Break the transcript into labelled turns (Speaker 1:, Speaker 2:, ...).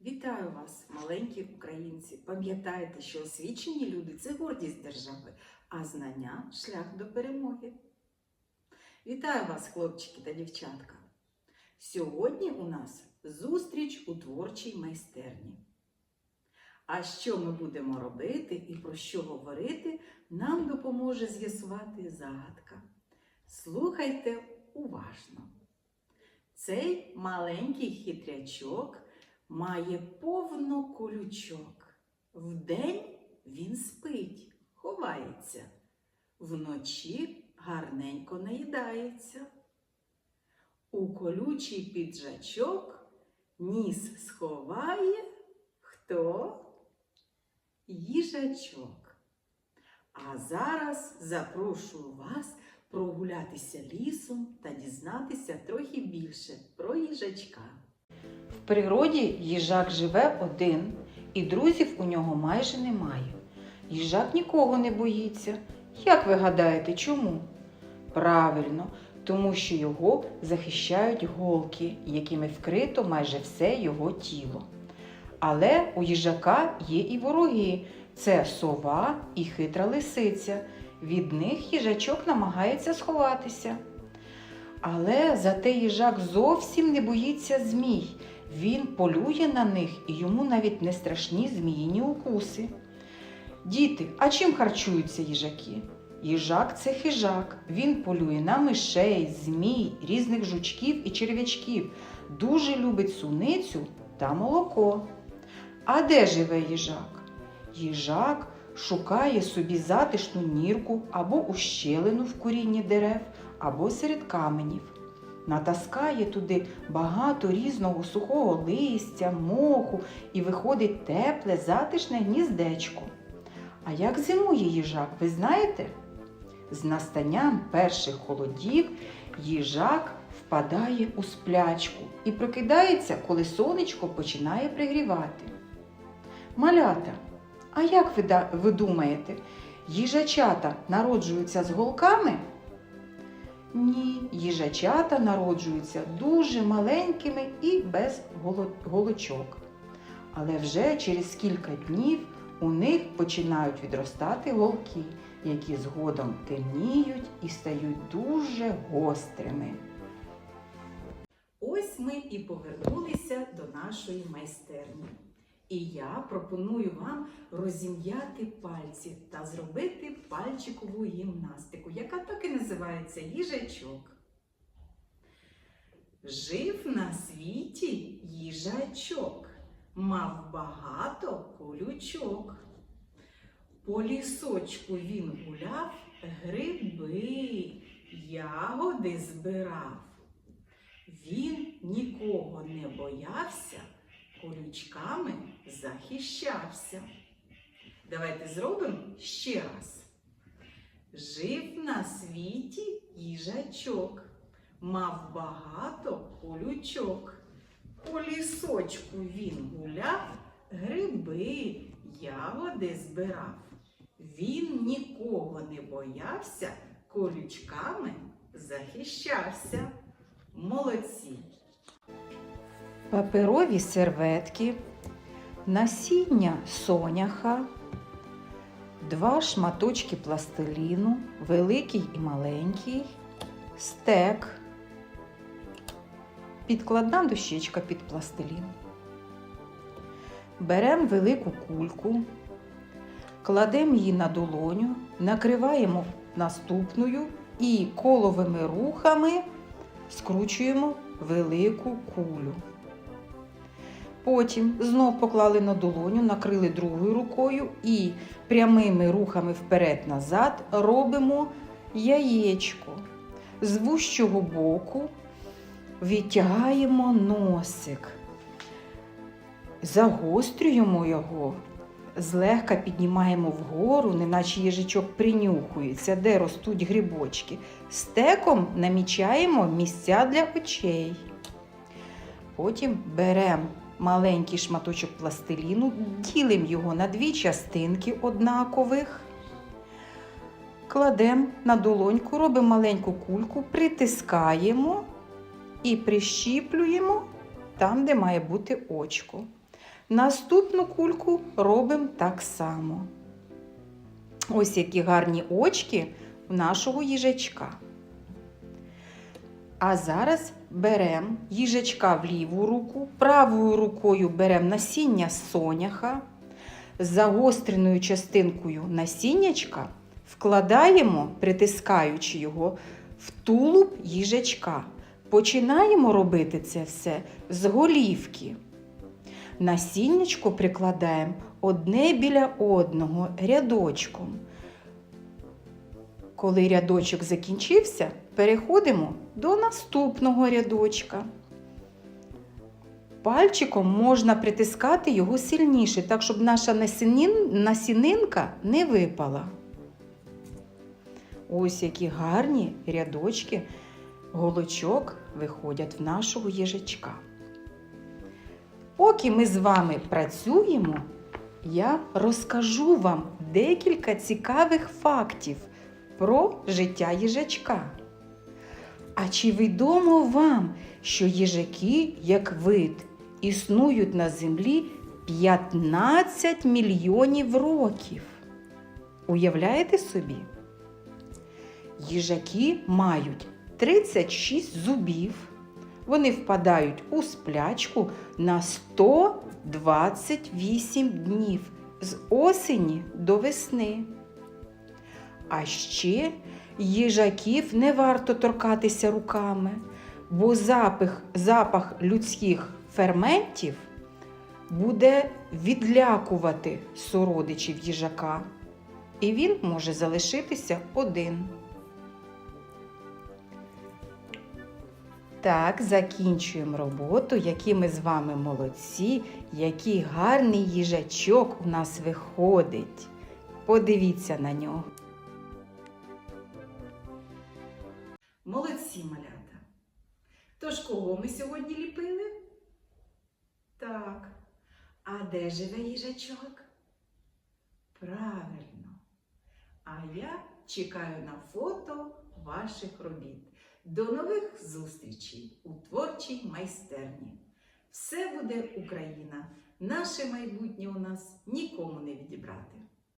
Speaker 1: Вітаю вас, маленькі українці! Пам'ятайте, що освічені люди це гордість держави, а знання шлях до перемоги. Вітаю вас, хлопчики та дівчатка! Сьогодні у нас зустріч у творчій майстерні. А що ми будемо робити і про що говорити, нам допоможе з'ясувати загадка. Слухайте уважно. Цей маленький хитрячок має повно колючок. Вдень він спить, ховається, вночі гарненько наїдається. У колючий піджачок ніс сховає хто? Їжачок. А зараз запрошую вас прогулятися лісом та дізнатися трохи більше про їжачка.
Speaker 2: В природі їжак живе один, і друзів у нього майже немає. Їжак нікого не боїться. Як ви гадаєте, чому? Правильно, тому що його захищають голки, якими вкрито майже все його тіло. Але у їжака є і вороги це сова і хитра лисиця. Від них їжачок намагається сховатися. Але зате їжак зовсім не боїться змій. Він полює на них і йому навіть не страшні зміїні укуси. Діти, а чим харчуються їжаки? Їжак це хижак. Він полює на мишей, змій, різних жучків і черв'ячків. Дуже любить суницю та молоко. А де живе їжак? Їжак шукає собі затишну нірку або ущелину в корінні дерев, або серед каменів. Натаскає туди багато різного сухого листя, моху і виходить тепле, затишне гніздечко. А як зимує їжак, ви знаєте? З настанням перших холодів їжак впадає у сплячку і прокидається, коли сонечко починає пригрівати. Малята, а як ви, ви думаєте, їжачата народжуються з голками? Ні, їжачата народжуються дуже маленькими і без голочок. Але вже через кілька днів у них починають відростати голки, які згодом темніють і стають дуже гострими.
Speaker 1: Ось ми і повернулися до нашої майстерні. І я пропоную вам розім'яти пальці та зробити пальчикову гімнастику, яка так і називається їжачок. Жив на світі їжачок, мав багато колючок. По лісочку він гуляв, гриби, ягоди збирав. Він нікого не боявся, колючками захищався. Давайте зробимо ще раз. Жив на світі їжачок, мав багато колючок. По лісочку він гуляв, гриби, ягоди збирав. Він нікого не боявся, колючками захищався. Молодці!
Speaker 2: Паперові серветки, насіння соняха, два шматочки пластиліну, великий і маленький, стек, підкладна дощечка під пластилін. Беремо велику кульку, кладемо її на долоню, накриваємо наступною і коловими рухами скручуємо велику кулю. Потім знов поклали на долоню, накрили другою рукою і прямими рухами вперед-назад робимо яєчко. З вущого боку відтягаємо носик, загострюємо його, злегка піднімаємо вгору, неначе їжачок принюхується, де ростуть грибочки. Стеком намічаємо місця для очей. Потім беремо маленький шматочок пластиліну, ділимо його на дві частинки однакових. Кладемо на долоньку, робимо маленьку кульку, притискаємо і прищіплюємо там, де має бути очко. Наступну кульку робимо так само. Ось які гарні очки в нашого їжачка. А зараз беремо їжачка в ліву руку, правою рукою беремо насіння соняха, загостреною частинкою насіннячка вкладаємо, притискаючи його в тулуб їжачка. Починаємо робити це все з голівки. Насіннячко прикладаємо одне біля одного рядочком. Коли рядочок закінчився, переходимо до наступного рядочка. Пальчиком можна притискати його сильніше, так щоб наша насінинка не випала. Ось які гарні рядочки голочок виходять в нашого їжачка. Поки ми з вами працюємо, я розкажу вам декілька цікавих фактів про життя їжачка. А чи відомо вам, що їжаки, як вид, існують на землі 15 мільйонів років? Уявляєте собі? Їжаки мають 36 зубів. Вони впадають у сплячку на 128 днів з осені до весни. А ще їжаків не варто торкатися руками, бо запах, запах людських ферментів буде відлякувати сородичів їжака, і він може залишитися один. Так, закінчуємо роботу, які ми з вами молодці, який гарний їжачок у нас виходить. Подивіться на нього.
Speaker 1: Молодці малята. Тож кого ми сьогодні ліпили? Так. А де живе їжачок? Правильно. А я чекаю на фото ваших робіт. До нових зустрічей у творчій майстерні. Все буде Україна. Наше майбутнє у нас нікому не відібрати.